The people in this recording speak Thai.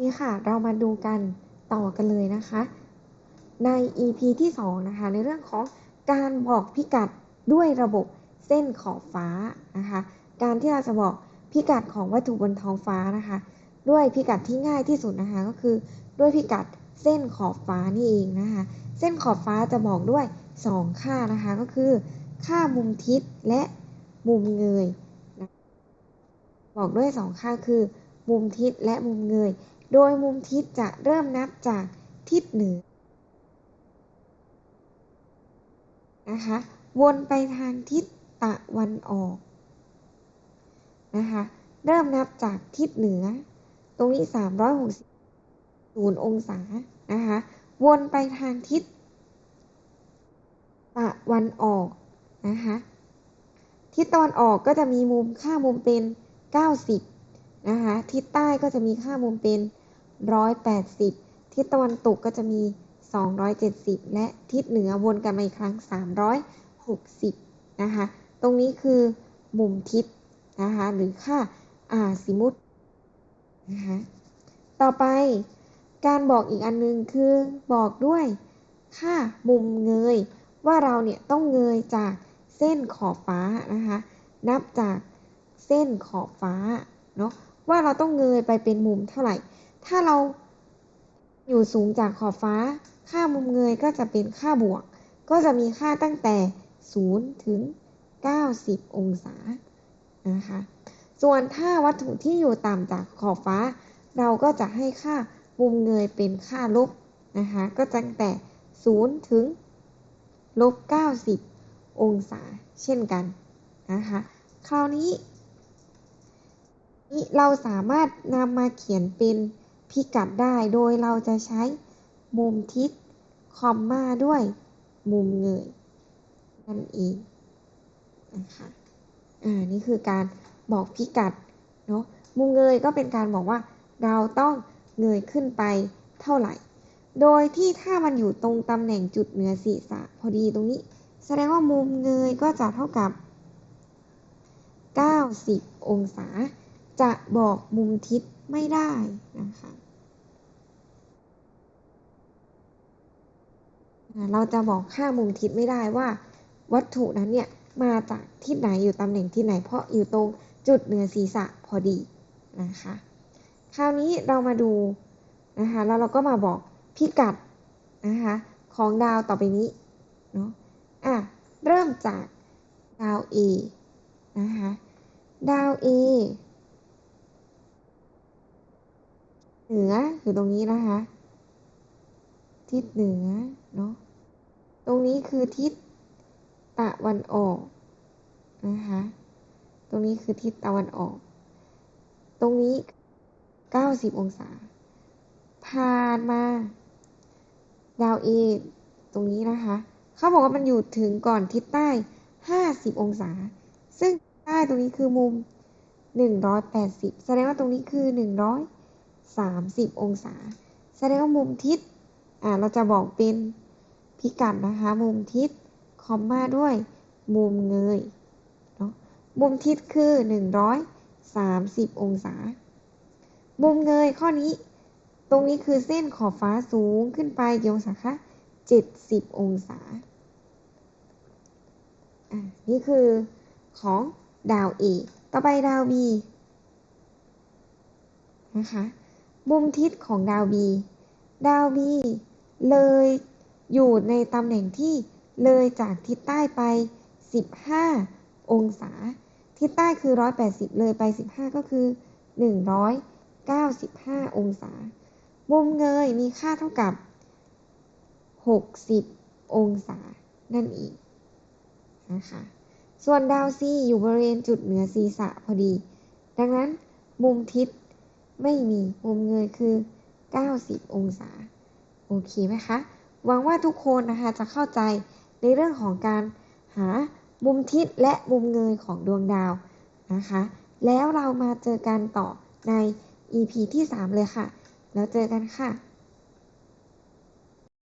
นี่ค่ะ เรามาดูกันต่อกันเลยนะคะ ใน EP ที่ 2 นะคะ ในเรื่องของการบอกพิกัดด้วยระบบเส้นขอบฟ้านะคะ การที่เราจะบอกพิกัดของวัตถุบนท้องฟ้านะคะ ด้วยพิกัดที่ง่ายที่สุดนะคะก็คือด้วยพิกัดเส้นขอบฟ้านี่เองนะคะ เส้นขอบฟ้าจะบอกด้วย 2 ค่านะคะก็คือ ค่ามุมทิศและมุมเงย บอกด้วย 2 ค่าคือ มุมทิศและมุมเงย โดยมุมทิศจะเริ่มนับจากทิศเหนือนะคะ วนไปทางทิศตะวันออกนะคะ เริ่มนับจากทิศเหนือ ตรงนี้ 360องศานะคะ วนไปทางทิศตะวันออกนะคะ ทิศตะวันออกก็จะมีมุมค่ามุมเป็น 90นะคะ ทิศใต้ก็จะมีค่ามุมเป็น 180 ทิศตะวันตกก็จะมี 270 และทิศเหนือวนกันมาอีกครั้ง 360 นะคะ ตรงนี้คือมุมทิศนะคะ หรือค่าอาซิมุตนะคะ ต่อไปการบอกอีกอันนึงคือบอกด้วยค่ามุมเงย ว่าเราเนี่ยต้องเงยจากเส้นขอบฟ้านะคะ นับจากเส้นขอบฟ้าเนาะว่าเราต้องเงยไปเป็นมุมเท่าไหร่ ถ้าเราอยู่สูงจากขอบฟ้า ค่ามุมเงยก็จะเป็นค่าบวก ก็จะมีค่าตั้งแต่ 0 ถึง 90 องศา นะคะ ส่วนถ้าวัตถุที่อยู่ต่ำจากขอบฟ้า เราก็จะให้ค่ามุมเงยเป็นค่าลบ นะคะ ก็ตั้งแต่ 0 ถึงลบ 90 องศา เช่นกัน นะคะ คราวนี้ เราสามารถนำมาเขียนเป็น พิกัดได้โดยเราจะใช้มุมทิศคอมมาด้วยมุมเงยนั่นเองนะคะอ่านี่คือการบอกพิกัดเนาะมุมเงยก็เป็นการบอกว่าเราต้องเงยขึ้นไปเท่าไหร่ โดยที่ถ้ามันอยู่ตรงตำแหน่งจุดเหนือศีรษะพอดีตรงนี้ แสดงว่ามุมเงยก็จะเท่ากับ 90 องศา จะบอกมุมทิศ ไม่ได้นะคะเราจะบอกค่ามุมทิศไม่ได้ว่า วัตถุนั้นเนี่ยมาจากทิศไหนอยู่ตำแหน่งที่ไหน เพราะอยู่ตรงจุดเหนือศีรษะพอดีนะคะ คราวนี้เรามาดูนะคะแล้วเราก็มาบอกพิกัดนะคะของดาวต่อไปนี้เนาะอะเริ่มจากดาว A นะคะดาว A เหนืออยู่ตรงนี้นะคะ ทิศเหนือเนาะตรงนี้คือทิศตะวันออกนะคะ ตรงนี้คือทิศตะวันออก ตรงนี้ 90 องศา ผ่านมา ดาวเอตรงนี้นะคะ เขาบอกว่ามันอยู่ถึงก่อนทิศใต้ 50 องศา ซึ่งใต้ตรงนี้คือมุม 180 แสดงว่าตรงนี้คือ 30 องศา แสดงว่ามุมทิศอ่าเราจะบอกเป็นพิกัดนะคะ มุมทิศคอมมาด้วยมุมเงยเนาะมุมทิศคือ 130 องศา มุมเงยข้อนี้ ตรงนี้คือเส้นขอบฟ้าสูงขึ้นไปกี่องศาคะ70 องศาอ่านี่คือของดาว A ต่อไปดาว B นะคะ มุมทิศของดาว B ดาว B เลยอยู่ในตำแหน่งที่เลยจากทิศใต้ไป 15 องศา ทิศใต้คือ 180 เลยไป 15 ก็คือ 195 องศา มุมเงยมีค่าเท่ากับ 60 องศา นั่นเองนะคะ ส่วนดาวซีอยู่บริเวณจุดเหนือศีรษะพอดี ดังนั้นมุมทิศ ไม่มีมุมเงยคือ 90 องศา โอเคไหมคะ หวังว่าทุกคนนะคะจะเข้าใจในเรื่องของการหามุมทิศและมุมเงยของดวงดาวนะคะ แล้วเรามาเจอกันต่อใน EP ที่ 3 เลยค่ะ แล้วเจอกันค่ะ